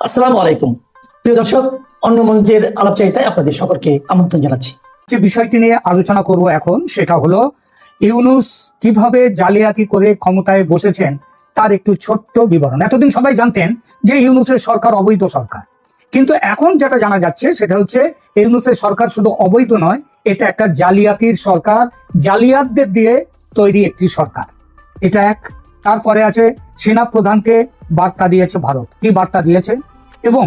আসসালামু আলাইকুম। প্রিয় দর্শক, অন্য মঞ্চের আলাপচারিতায় আপনাদের সকলকে আমন্ত্রণ জানাচ্ছি। যে বিষয়টি নিয়ে আলোচনা করব এখন, সেটা হলো ইউনুস কীভাবে জালিয়াতি করে ক্ষমতায় বসেছেন, তার একটু ছোট্ট বিবরণ। এতদিন সবাই জানতেন যে ইউনুসের সরকার অবৈধ সরকার। কিন্তু এখন যেটা জানা যাচ্ছে, সেটা হচ্ছে ইউনুসের সরকার শুধু অবৈধ নয়, এটা একটা জালিয়াতির সরকার, জালিয়াতদের দিয়ে তৈরি একটি সরকার। এটা এক। তারপরে আছে সেনা প্রধানকে বার্তা দিয়েছে ভারত। কি বার্তা দিয়েছে? এবং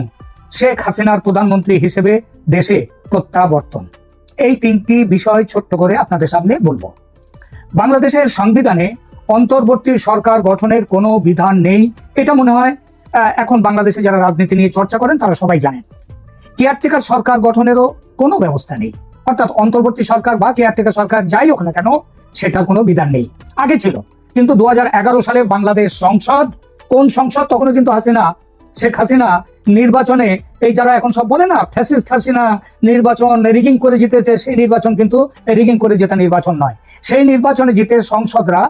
শেখ হাসিনার প্রধানমন্ত্রী হিসেবে দেশে প্রত্যাবর্তন। এই তিনটি বিষয় ছোট্ট করে আপনাদের সামনে বলব। বাংলাদেশের সংবিধানে অন্তর্বর্তী সরকার গঠনের কোনো বিধান নেই। এটা মনে হয় এখন বাংলাদেশে যারা রাজনীতি নিয়ে চর্চা করেন, তারা সবাই জানেন। কেয়ারটেকার সরকার গঠনেরও কোনো ব্যবস্থা নেই। অর্থাৎ অন্তর্বর্তী সরকার বা কেয়ারটেকার সরকার যাই হোক না কেন, সেটার কোনো বিধান নেই। আগে ছিল। কিন্তু দু হাজার এগারো সালে বাংলাদেশ সংসদ, কোন সংসদ তখনও কিন্তু হাসিনা, শেখ হাসিনা নির্বাচনে, এই যারা এখন সব বলে না ফ্যাসিস্ট হাসিনা নির্বাচন রিগিং করে জিতেছে, সেই নির্বাচন কিন্তু রিগিং করে জেতা নির্বাচন নয়। সেই নির্বাচনে জিতে সংসদরা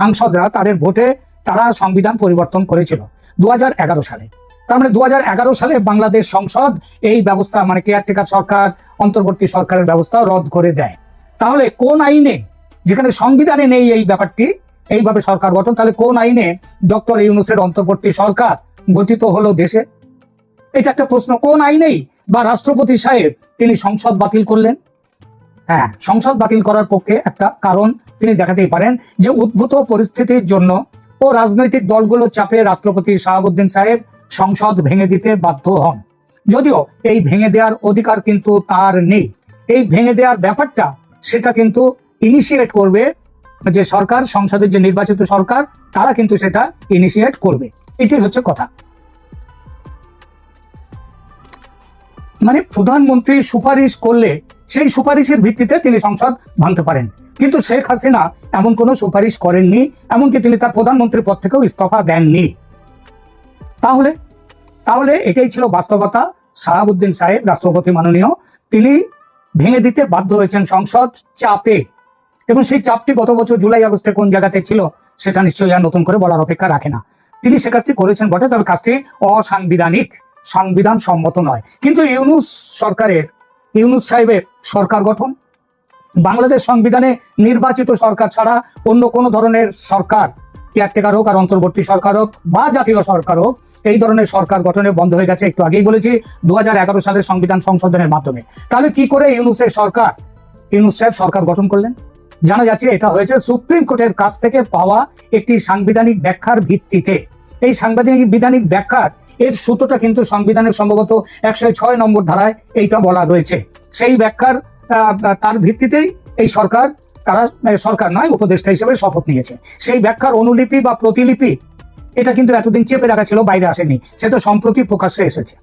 সাংসদরা তাদের ভোটে তারা সংবিধান পরিবর্তন করেছিল দু হাজার এগারো সালে। তার মানে দু হাজার এগারো সালে বাংলাদেশ সংসদ এই ব্যবস্থা মানে কেয়ারটেকার সরকার, অন্তর্বর্তী সরকারের ব্যবস্থা রদ করে দেয়। তাহলে কোন আইনে, যেখানে সংবিধানে নেই এই ব্যাপারটি এইভাবে সরকার গঠন। তাহলে কোন আইনে ডক্টর ইউনুসের অন্তর্বর্তী সরকার গঠিত হলো দেশে? এটা একটা প্রশ্ন। কোন আইনেই বা রাষ্ট্রপতি সাহেব তিনি সংসদ বাতিল করলেন? হ্যাঁ সংসদ বাতিল করার পক্ষে একটা কারণ তিনি দেখাতেই পারেন যে উদ্ভূত পরিস্থিতির জন্য ও রাজনৈতিক দলগুলো চাপে রাষ্ট্রপতি শাহাবুদ্দিন সাহেব সংসদ ভেঙে দিতে বাধ্য হন। যদিও এই ভেঙে দেওয়ার অধিকার কিন্তু তার নেই। এই ভেঙে দেওয়ার ব্যাপারটা, সেটা কিন্তু ইনিশিয়েট করবে যে সরকার, সংসদের যে নির্বাচিত সরকার, তারা কিন্তু সেটা ইনিশিয়েট করবে। এটাই হচ্ছে কথা। মানে প্রধানমন্ত্রী সুপারিশ করলে, সেই সুপারিশের ভিত্তিতে তিনি সংসদ ভাঙতে পারেন। কিন্তু শেখ হাসিনা এমন কোনো সুপারিশ করেননি, এমনকি তিনি তার প্রধানমন্ত্রীর পদ থেকেও ইস্তফা দেননি। তাহলে তাহলে এটাই ছিল বাস্তবতা। সাহাবুদ্দিন সাহেব, রাষ্ট্রপতি মাননীয়, তিনি ভেঙে দিতে বাধ্য হয়েছেন সংসদ চাপে। এবং সেই চাপটি গত বছর জুলাই, আগস্টে কোন জায়গাতে ছিল, সেটা নিশ্চয়ই আর নতুন করে বলার অপেক্ষা রাখে না। তিনি সে কাজটি করেছেন বটে, তবে কাজটি অসাংবিধানিক সংবিধান সম্মত নয়। কিন্তু ইউনুস সরকারের, ইউনুস সাহেবের সরকার গঠন, বাংলাদেশ সংবিধানে নির্বাচিত সরকার ছাড়া অন্য কোনো ধরনের সরকার কেয়ারটেকার হোক আর অন্তর্বর্তী সরকার হোক বা জাতীয় সরকার হোক, এই ধরনের সরকার গঠনে বন্ধ হয়ে গেছে। একটু আগেই বলেছি, দু হাজার এগারো সালের সংবিধান সংশোধনের মাধ্যমে। তাহলে কি করে ইউনুসের সরকার, ইউনুস সাহেব সরকার গঠন করলেন? জানা যাচ্ছে এটা হয়েছে সুপ্রিম কোর্টের কাছ থেকে পাওয়া একটি সাংবিধানিক ব্যাখ্যার ভিত্তিতে। এই সাংবিধানিক বিধানিক ব্যাখ্যার এর সূত্রটা কিন্তু সংবিধানের সম্ভবত একশো ছয় নম্বর ধারায় এইটা বলা রয়েছে। সেই ব্যাখ্যার তার ভিত্তিতেই এই সরকার, তারা সরকার নয়, উপদেষ্টা হিসেবে শপথ নিয়েছে। সেই ব্যাখ্যার অনুলিপি বা প্রতিলিপি, এটা কিন্তু এতদিন চেপে রাখা ছিল, বাইরে আসেনি। সেটা সম্প্রতি প্রকাশ্যে এসেছে।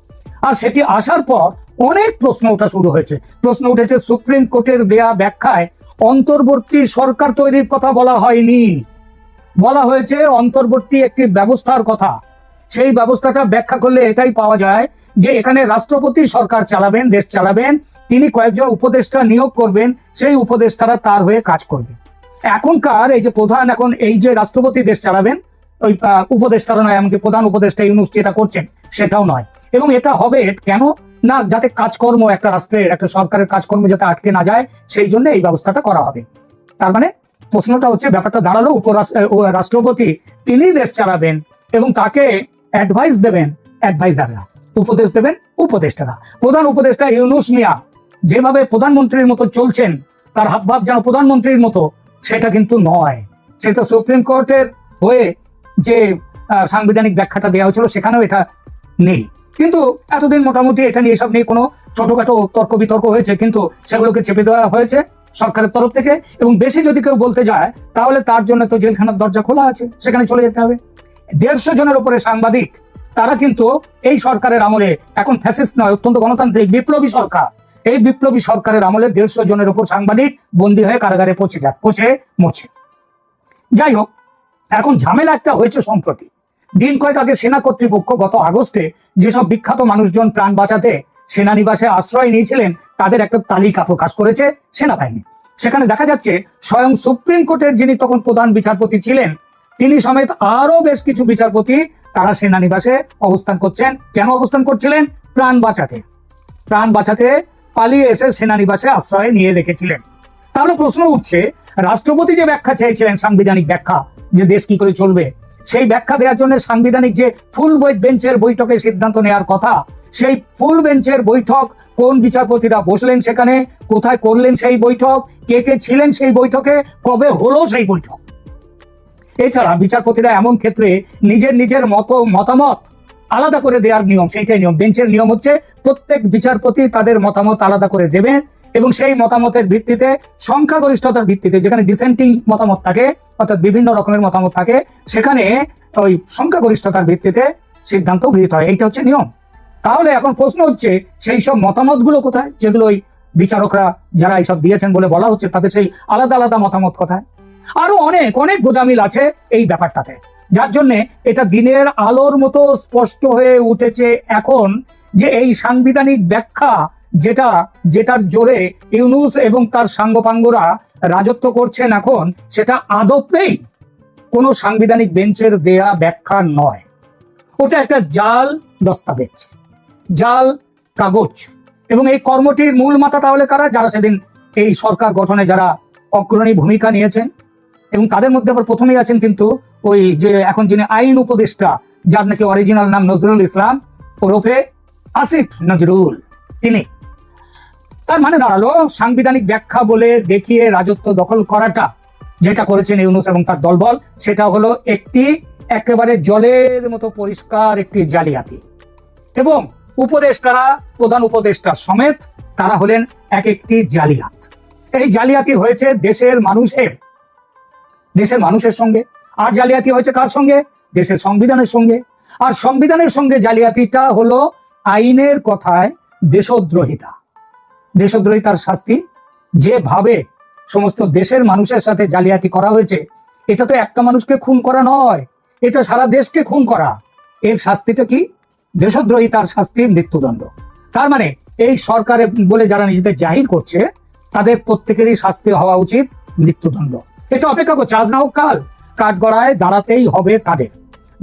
আর সেটি আসার পর অনেক প্রশ্ন ওঠা শুরু হয়েছে। প্রশ্ন উঠেছে, সুপ্রিম কোর্টের দেয়া ব্যাখ্যায় অন্তর্বর্তী সরকার তৈরির কথা বলা হয়নি। বলা হয়েছে অন্তর্বর্তী একটি ব্যবস্থার কথা। সেই ব্যবস্থাটা ব্যাখ্যা করলে এটাই পাওয়া যায় যে এখানে রাষ্ট্রপতি সরকার চালাবেন, দেশ চালাবেন, তিনি কয়েকজন উপদেষ্টা নিয়োগ করবেন, সেই উপদেষ্টারা তার হয়ে কাজ করবে। এখনকার এই যে প্রধান এখন এই যে রাষ্ট্রপতি দেশ চালাবেন, ওই উপদেষ্টারা নয়, এমনকি প্রধান উপদেষ্টা ইউনুস যেটা করছেন, সেটাও নয়। এবং এটা হবে কেন? না, যাতে কাজকর্ম একটা রাষ্ট্রের, একটা সরকারের কাজকর্ম যাতে আটকে না যায়, সেই জন্য এই ব্যবস্থাটা করা হবে। তার মানে প্রশ্নটা হচ্ছে, ব্যাপারটা দাঁড়াল, উপরাষ্ট্র রাষ্ট্রপতি তিনি দেশ চালাবেন এবং তাকে অ্যাডভাইস দেবেন অ্যাডভাইজাররা উপদেশ দেবেন উপদেষ্টারা। প্রধান উপদেষ্টা ইউনুস মিয়া যেভাবে প্রধানমন্ত্রীর মতো চলছেন, তার হাবভাব যেন প্রধানমন্ত্রীর মতো, সেটা কিন্তু নয়। সেটা সুপ্রিম কোর্টের হয়ে যে সাংবিধানিক ব্যাখ্যাটা দেওয়া হয়েছিল, সেখানেও এটা নেই। কিন্তু এতদিন মোটামুটি এটা নিয়ে সব নিয়ে কোনো ছোটখাটো তর্ক বিতর্ক হয়েছে, কিন্তু সেগুলোকে চেপে দেওয়া হয়েছে সরকারের তরফ থেকে। এবং বেশি যদি কেউ বলতে যায়, তাহলে তার জন্য তো জেলখানার দরজা খোলা আছে, সেখানে চলে যেতে হবে। দেড়শো জনের উপরে সাংবাদিক, তারা কিন্তু এই সরকারের আমলে, এখন ফ্যাসিস্ট নয়, অত্যন্ত গণতান্ত্রিক, বিপ্লবী সরকার। এই বিপ্লবী সরকারের আমলে দেড়শো জনের উপর সাংবাদিক বন্দী হয়ে কারাগারে পচে যাক পচে মোছে যাই হোক, এখন ঝামেলা একটা হয়েছে সম্প্রতি। দিন কয়েক আগে সেনা কর্তৃপক্ষ গত আগস্টে যেসব বিখ্যাত মানুষজন প্রাণ বাঁচাতে সেনানিবাসে আশ্রয় নিয়েছিলেন, তাদের একটা তালিকা প্রকাশ করেছে সেনাবাহিনী। সেখানে দেখা যাচ্ছে, স্বয়ং সুপ্রিম কোর্টের যিনি তখন প্রধান বিচারপতি ছিলেন, তিনি সমেত আরও বেশ কিছু বিচারপতি তারা সেনানিবাসে অবস্থান করছেন। কেন অবস্থান করছিলেন? প্রাণ বাঁচাতে। প্রাণ বাঁচাতে পালিয়ে এসে সেনানিবাসে আশ্রয় নিয়ে রেখেছিলেন। তাহলে প্রশ্ন উঠছে, রাষ্ট্রপতি যে ব্যাখ্যা চেয়েছিলেন, সাংবিধানিক ব্যাখ্যা, যে দেশ কি করে চলবে সেই ব্যাখ্যা দেওয়ার জন্য সাংবিধানিক যে ফুল বেঞ্চের বৈঠকে সিদ্ধান্ত নেওয়ার কথা, সেই ফুল বেঞ্চের বৈঠক কোন বিচারপতিরা বসলেন সেখানে, কোথায় করলেন সেই বৈঠক, কে কে ছিলেন সেই বৈঠকে, কবে হলো সেই বৈঠক? এছাড়া বিচারপতিরা এমন ক্ষেত্রে নিজের নিজের মত, মতামত আলাদা করে দেওয়ার নিয়ম, সেইটাই নিয়ম। বেঞ্চের নিয়ম হচ্ছে প্রত্যেক বিচারপতি তাদের মতামত আলাদা করে দেবেন এবং সেই মতামতের ভিত্তিতে সংখ্যাগরিষ্ঠতার ভিত্তিতে যেখানে ডিসেন্টিং মতামত থাকে, অর্থাৎ বিভিন্ন রকমের মতামত থাকে, সেখানে ওই সংখ্যাগরিষ্ঠতার ভিত্তিতে সিদ্ধান্ত গৃহীত হয়। এইটা হচ্ছে নিয়ম। তাহলে এখন প্রশ্ন হচ্ছে, সেই সব মতামতগুলো কোথায়? যেগুলো ওই বিচারকরা যারা এইসব দিয়েছেন বলে বলা হচ্ছে, তাদের সেই আলাদা আলাদা মতামত কোথায়? আরও অনেক অনেক গোজামিল আছে এই ব্যাপারটাতে, যার জন্য এটা দিনের আলোর মতো স্পষ্ট হয়ে উঠেছে এখন যে এই সাংবিধানিক ব্যাখ্যা যেটা, যেটার জোরে ইউনুস এবং তার সাঙ্গপাঙ্গরা রাজত্ব করছেন এখন, সেটা আদপেই কোনো সাংবিধানিক বেঞ্চের দেয়া ব্যাখ্যা নয়। ওটা একটা জাল দস্তাবেজ, জাল কাগজ। এবং এই কর্মটির মূল মাথা তাহলে কারা? যারা সেদিন এই সরকার গঠনে যারা অগ্রণী ভূমিকা নিয়েছেন। এবং তাদের মধ্যে আবার প্রথমেই আছেন কিন্তু ওই যে এখন যিনি আইন উপদেষ্টা, যার নাকি অরিজিনাল নাম নজরুল ইসলাম, ওরফে আসিফ নজরুল। তিনি তার মানে দাঁড়াল, সাংবিধানিক ব্যাখ্যা বলে দেখিয়ে রাজত্ব দখল করাটা যেটা করেছেন ইউনুস এবং তার দলবল, সেটা হলো একটি একেবারে জলের মতো পরিষ্কার একটি জালিয়াতি। এবং উপদেষ্টারা, প্রধান উপদেষ্টা সমেত, তারা হলেন এক একটি জালিয়াত। এই জালিয়াতি হয়েছে দেশের মানুষের দেশের মানুষের সঙ্গে। আর জালিয়াতি হয়েছে কার সঙ্গে? দেশের সংবিধানের সঙ্গে। আর সংবিধানের সঙ্গে জালিয়াতিটা হলো আইনের কথায় দেশদ্রোহিতা। দেশদ্রোহিতার শাস্তি, যেভাবে সমস্ত দেশের মানুষের সাথে জালিয়াতি করা হয়েছে, এটা তো একটা মানুষকে খুন করা নয়, এটা সারা দেশকে খুন করা। এর শাস্তিটা কি? দেশদ্রোহিতার শাস্তি, মৃত্যুদণ্ড। তার মানে এই সরকারে বলে যারা নিজেদের জাহির করছে, তাদের প্রত্যেকেরই শাস্তি হওয়া উচিত, মৃত্যুদণ্ড। এটা অপেক্ষা করছে, আজ না হোক কাল কাঠগড়ায় দাঁড়াতেই হবে তাদের।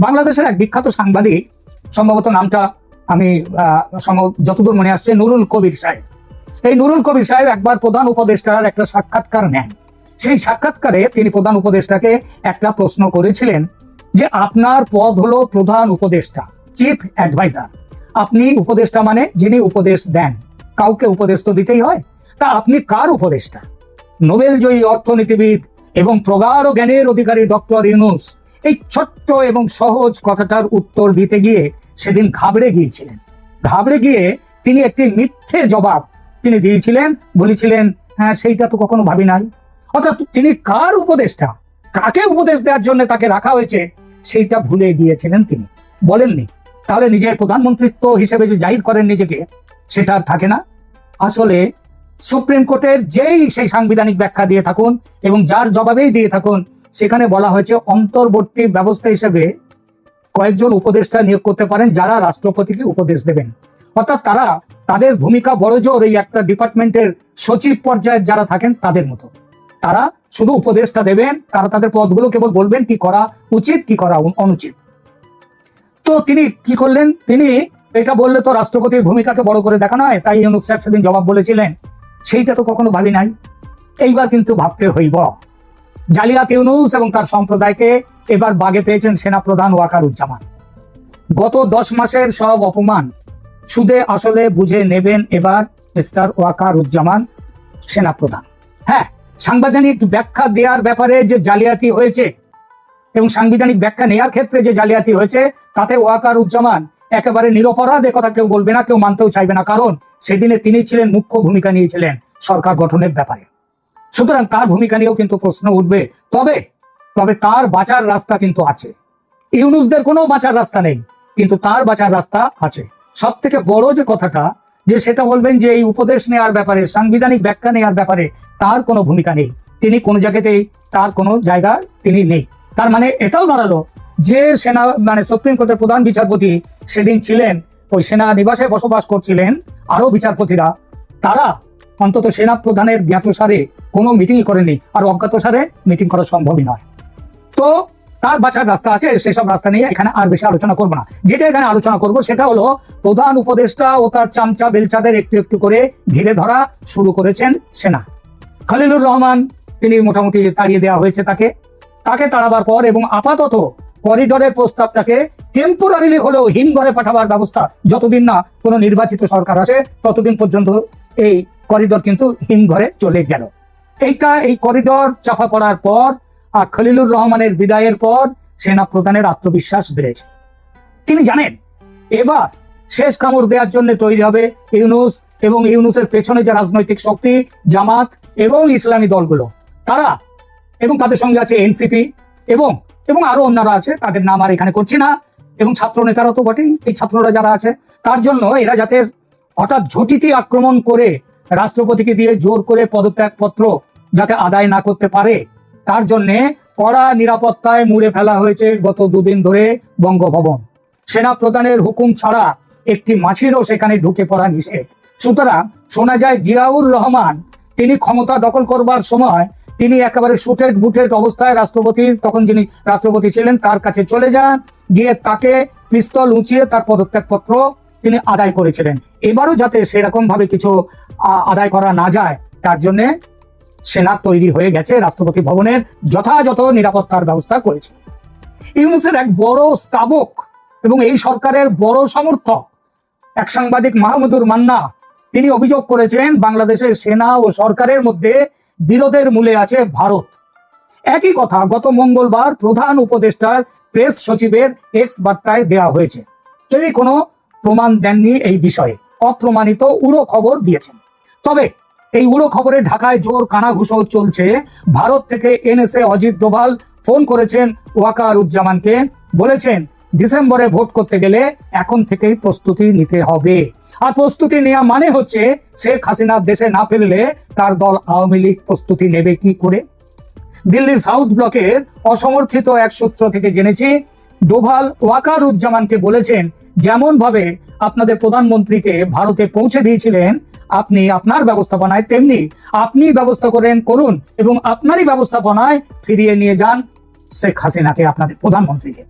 বাংলাদেশের এক বিখ্যাত সাংবাদিক, সম্ভবত নামটা আমি যতদূর মনে আসছে, নুরুল কবির সাহেব। এই নুরুল কবির সাহেব একবার প্রধান উপদেষ্টার একটা সাক্ষাৎকার নেন। সেই সাক্ষাৎকারে তিনি প্রধান উপদেষ্টাকে একটা প্রশ্ন করেছিলেন যে, আপনার পদ হলো প্রধান উপদেষ্টা, চিফ অ্যাডভাইজার। আপনি উপদেষ্টা মানে যিনি উপদেশ দেন। কাউকে উপদেশ তো দিতেই হয়। তা আপনি কার উপদেষ্টা? নোবেল জয়ী অর্থনীতিবিদ এবং প্রগাঢ় জ্ঞানের অধিকারী ডক্টর ইউনুস এই ছোট্ট এবং সহজ কথাটার উত্তর দিতে গিয়ে সেদিন ঘাবড়ে গিয়েছিলেন। ঘাবড়ে গিয়ে তিনি একটি মিথ্যে জবাব তিনি দিয়েছিলেন, বলেছিলেন হ্যাঁ সেইটা তো কখনো ভাবি নাই। অর্থাৎ তিনি কার উপদেষ্টা? কাকে উপদেশ দেওয়ার জন্য তাকে রাখা হয়েছে? সেইটা ভুলে গিয়েছিলেন তিনি। বলেননি। তাহলে নিজের প্রধানমন্ত্রিত্ব হিসেবে যে জাহির করেন নিজেকে, সেটা আর থাকে না। আসলে সুপ্রিম কোর্টের যেই সেই সাংবিধানিক ব্যাখ্যা দিয়ে থাকুন এবং যার জবাবেই দিয়ে থাকুন, সেখানে বলা হয়েছে অন্তর্বর্তী ব্যবস্থা হিসেবে কয়েকজন উপদেষ্টা নিয়োগ করতে পারেন যারা রাষ্ট্রপতিকে উপদেশ দেবেন। অর্থাৎ তারা তাদের ভূমিকা বড় জোর এই একটা ডিপার্টমেন্টের সচিব পর্যায়ের যারা থাকেন তাদের মতো। তারা শুধু উপদেশটা দেবেন, তারা তাদের পদগুলো কেবল বলবেন কি করা উচিত, কি করা অনুচিত। তো তিনি কি করলেন? তিনি এটা বললে তো রাষ্ট্রপতির ভূমিকাকে বড় করে দেখানো হয় তাই ইউনুস সাহেব সেদিন জবাব বলেছিলেন, সেইটা তো কখনো ভাবি নাই। এইবার কিন্তু ভাবতে হইব। জালিয়াত ইউনুস এবং তার সম্প্রদায়কে এবার বাগে পেয়েছেন সেনাপ্রধান ওয়াকারুজ্জামান। গত দশ মাসের সব অপমান সুদে আসলে বুঝে নেবেন এবার মিস্টার ওয়াকারুজ্জামান সেনাপ্রধান। হ্যাঁ সাংবিধানিক ব্যাখ্যা দেওয়ার ব্যাপারে যে জালিয়াতি হয়েছে এবং সাংবিধানিক ব্যাখ্যা নেওয়ার ক্ষেত্রে যে জালিয়াতি হয়েছে, তাতে ওয়াকার উজ্জামান একেবারে নিরপরাধ কথা কেউ বলবে না, কেউ মানতেও চাইবে না। কারণ সেদিনে তিনি ছিলেন মুখ্য ভূমিকা নিয়েছিলেন সরকার গঠনের ব্যাপারে। সুতরাং তার ভূমিকা নিয়েও কিন্তু প্রশ্ন উঠবে। তবে তবে তার বাঁচার রাস্তা কিন্তু আছে। ইউনুসদের কোনো বাঁচার রাস্তা নেই, কিন্তু তার বাঁচার রাস্তা আছে। সব থেকে বড় যে কথাটা, যে সেটা বলবেন যে এই উপদেশ নেওয়ার ব্যাপারে, সাংবিধানিক ব্যাখ্যা নেওয়ার ব্যাপারে তার কোনো ভূমিকা নেই। তিনি কোনো জায়গাতেই তার কোনো জায়গা তিনি নেই। তার মানে এটাও দাঁড়াল যে সেনা মানে সুপ্রিম কোর্টের প্রধান বিচারপতি সেদিন ছিলেন, ওই সেনা নিবাসে বসবাস করছিলেন আরও বিচারপতিরা। তারা অন্তত সেনা প্রধানের জ্ঞাতসারে কোনো মিটিংই করেনি আর অজ্ঞাতসারে মিটিং করা সম্ভবই নয়। তো তার বাঁচার রাস্তা আছে, সেসব রাস্তা নিয়ে এখানে আর বেশি আলোচনা করব না। যেটা এখানে আলোচনা করব, সেটা হলো প্রধান উপদেষ্টা ও তার চামচা বেলচাদের একটু একটু করে ঘিরে ধরা শুরু করেছেন সেনা। খলিলুর রহমান, তিনি মোটামুটি তাড়িয়ে দেওয়া হয়েছে তাকে। তাকে তাড়াবার পর এবং আপাতত করিডোরের প্রস্তাবটাকে টেম্পোরারিলি হলেও হিমঘরে পাঠাবার ব্যবস্থা, যতদিন না কোনো নির্বাচিত সরকার আসে, ততদিন পর্যন্ত এই করিডোর কিন্তু হিমঘরে চলে গেল। এইটা, এই করিডোর চাপা পড়ার পর খলিলুর রহমানের বিদায়ের পর সেনা প্রধানের আত্মবিশ্বাস বেড়েছে। তিনি জানেন, এবার শেষ কামড় দেওয়ার জন্য তৈরি হবে ইউনুস এবং ইউনুসের পেছনে যে রাজনৈতিক শক্তি, জামাত এবং ইসলামী দলগুলো। তারা এবং তাদের সঙ্গে আছে এনসিপি এবং এবং আরও অন্যরা আছে, তাদের নাম আর এখানে করছি না। এবং ছাত্র নেতারা তো বটেই, এই ছাত্ররা যারা আছে, তার জন্য এরা যাতে হঠাৎ ঝটিতি আক্রমণ করে রাষ্ট্রপতিকে দিয়ে জোর করে পদত্যাগপত্র যাতে আদায় না করতে পারে তার জন্যে কড়া নিরাপত্তায় মুড়ে ফেলা হয়েছে গত দুদিন ধরে বঙ্গভবন। সেনা প্রধানের হুকুম ছাড়া একটি মাছিরও সেখানে ঢুকে পড়া নিষেধ। সুতরাং শোনা যায়, জিয়াউর রহমান তিনি ক্ষমতা দখল করবার সময় তিনি একেবারে শুটেড বুটেড অবস্থায় রাষ্ট্রপতি, তখন যিনি রাষ্ট্রপতি ছিলেন, তার কাছে চলে যান, গিয়ে তাকে পিস্তল উঁচিয়ে তার পদত্যাগপত্র তিনি আদায় করেছিলেন। এবারও যাতে সেরকম ভাবে কিছু আদায় করা না যায়, তার জন্যে সেনা তৈরি হয়ে গেছে রাষ্ট্রপতি ভবনের যথাযথ নিরাপত্তার ব্যবস্থা করেছে। ইউনুসের এক বড় স্তাবক এবং এই সরকারের বড় সমর্থক এক সাংবাদিক মাহমুদুর মান্না, তিনি অভিযোগ করেছেন, বাংলাদেশের সেনা ও সরকারের মধ্যে বিরোধের মূলে আছে ভারত। একই কথা, গত মঙ্গলবার প্রধান উপদেষ্টার প্রেস সচিবের এক্স বার্তায় দেওয়া হয়েছে। তিনি কোনো প্রমাণ দেননি এই বিষয়ে, অপ্রমাণিত উড়ো খবর দিয়েছেন। তবে এই উড়ো খবরে ঢাকায় জোর কানাঘুষো চলছে। ভারত থেকে এনএসএ অজিত ডোভাল ফোন করেছেন ওয়াকারুজ্জামানকে। বলেছেন, ডিসেম্বরে ভোট করতে গেলে এখন থেকেই প্রস্তুতি নিতে হবে। আর প্রস্তুতি নেওয়া মানে হচ্ছে, শেখ হাসিনা দেশে না ফিরলে তার দল আওয়ামী লীগ প্রস্তুতি নেবে কি করে? দিল্লির সাউথ ব্লকের অসমর্থিত এক সূত্র থেকে জেনেছি ডোভাল ওয়াকারুজ্জামানকে বলেছেন যেমন ভাবে আপনাদের প্রধানমন্ত্রীকে ভারতে পৌঁছে দিয়েছিলেন, আপনি আপনার ব্যবস্থাপনায় তেমনি আপনি ব্যবস্থা করেন, করুন এবং আপনারই ব্যবস্থাপনায় ফিরিয়ে নিয়ে যান শেখ হাসিনাকে আপনাদের প্রধানমন্ত্রীকে।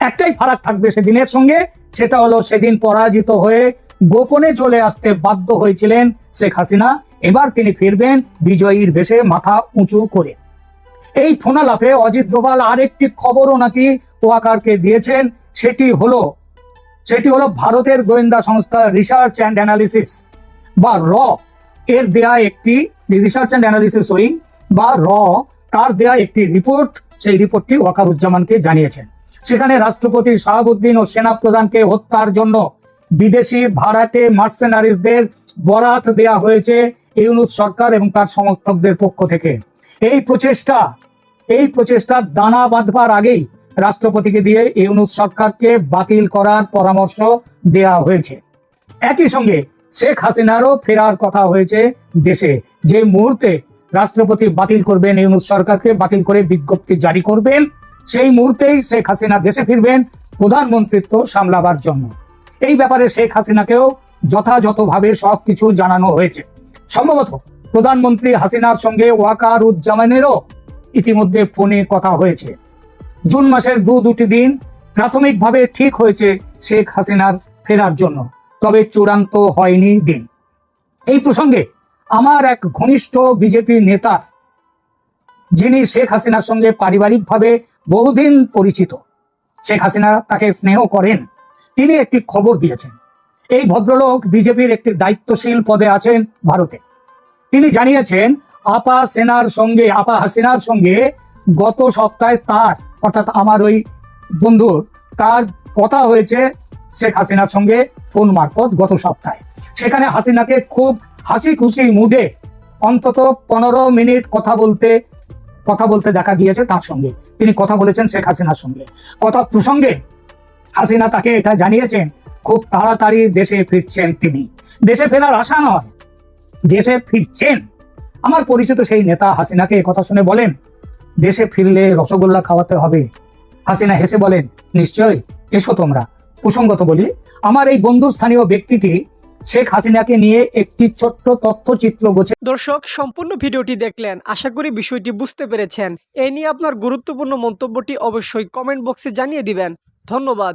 একটাই ফারাক থাকবে সেদিনের সঙ্গে, সেটা হলো সেদিন পরাজিত হয়ে গোপনে চলে আসতে বাধ্য হয়েছিলেন শেখ হাসিনা। এবার তিনি ফিরবেন বিজয়ীর বেশে মাথা উঁচু করে। এই ফোনালাপে অজিত ডোভাল আরেকটি খবরও নাকি ওয়াকারকে দিয়েছেন, সেটি হলো সেটি হলো ভারতের গোয়েন্দা সংস্থা রিসার্চ অ্যান্ড অ্যানালিসিস বা র, এর দেয়া একটি রিসার্চ অ্যান্ড অ্যানালিসিস উইং বা র, তার দেয়া একটি রিপোর্ট, সেই রিপোর্টটি ওয়াকারুজ্জামানকে জানিয়েছেন। সেখানে রাষ্ট্রপতি শাহাবুদ্দিন ও সেনা প্রধানকে হত্যার জন্য বিদেশি ভাড়াটে মার্সেনারিজদের বরাত দেয়া হয়েছে ইউনুস সরকার এবং তার সমর্থকদের পক্ষ থেকে। এই প্রচেষ্টা এই প্রচেষ্টা দানা বাঁধবার আগেই রাষ্ট্রপতিকে দিয়ে ইউনুস সরকারকে বাতিল করার পরামর্শ দেয়া হয়েছে। একই সঙ্গে শেখ হাসিনারও ফেরার কথা হয়েছে দেশে। যে মুহূর্তে রাষ্ট্রপতি বাতিল করবেন, ইউনুস সরকারকে বাতিল করে বিজ্ঞপ্তি জারি করবেন, সেই মুহূর্তেই শেখ হাসিনা দেশে ফিরবেন, প্রধানমন্ত্রিত্ব সামলাবার জন্য। এই ব্যাপারে শেখ হাসিনাকেও যথাযথভাবে সবকিছু জানানো হয়েছে। সম্ভবত প্রধানমন্ত্রী হাসিনার সঙ্গে ওয়াকারুজ্জামানেরও ইতিমধ্যে ফোনে কথা হয়েছে। জুন মাসের দু দুটি দিন প্রাথমিকভাবে ঠিক হয়েছে শেখ হাসিনার ফেরার জন্য, তবে চূড়ান্ত হয়নি দিন। এই প্রসঙ্গে আমার এক ঘনিষ্ঠ বিজেপি নেতা, যিনি শেখ হাসিনার সঙ্গে পারিবারিকভাবে বহুদিন পরিচিত, শেখ হাসিনা তাকে স্নেহ করেন, তিনি একটি খবর দিয়েছেন। এই ভদ্রলোক বিজেপির একটি দায়িত্বশীল পদে আছেন ভারতে। তিনি জানিয়েছেন, আপা সেনার সঙ্গে, আপা হাসিনার সঙ্গে গত সপ্তাহে তার, অর্থাৎ আমার ওই বন্ধুর, তার কথা হয়েছে শেখ হাসিনার সঙ্গে ফোন মারফত গত সপ্তাহে। সেখানে হাসিনাকে খুব হাসি খুশি মুডে অন্তত পনেরো মিনিট কথা বলতে কথা বলতে দেখা গিয়েছে তার সঙ্গে। তিনি কথা বলেছেন শেখ হাসিনার সঙ্গে। কথা প্রসঙ্গে হাসিনা তাকে এটা জানিয়েছেন, খুব তাড়াতাড়ি দেশে ফিরছেন তিনি। দেশে ফেরার আশা নয়, দেশে ফিরছেন। আমার পরিচিত সেই নেতা হাসিনাকে কথা শুনে বলেন দেশে ফিরলে রসগোল্লা খাওয়াতে হবে। হাসিনা হেসে বলেন, নিশ্চয়, এসো তোমরা। প্রসঙ্গত বলি, আমার এই বন্ধু স্থানীয় ব্যক্তিটি শেখ হাসিনাকে নিয়ে একটি ছোট্ট তথ্যচিত্র গোছে দর্শক, সম্পূর্ণ ভিডিওটি দেখলেন। আশা করি বিষয়টি বুঝতে পেরেছেন। এ নিয়ে আপনার গুরুত্বপূর্ণ মন্তব্যটি অবশ্যই কমেন্ট বক্সে জানিয়ে দিবেন। ধন্যবাদ।